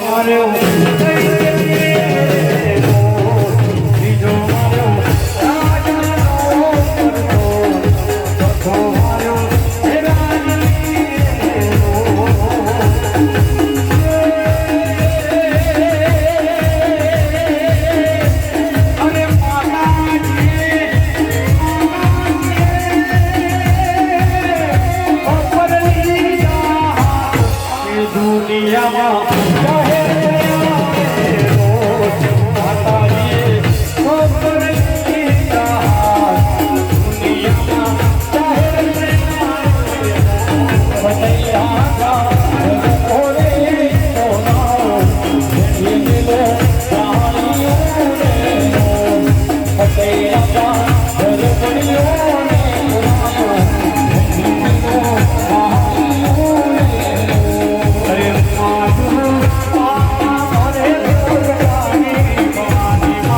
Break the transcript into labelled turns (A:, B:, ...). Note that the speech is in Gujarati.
A: મારે 안녕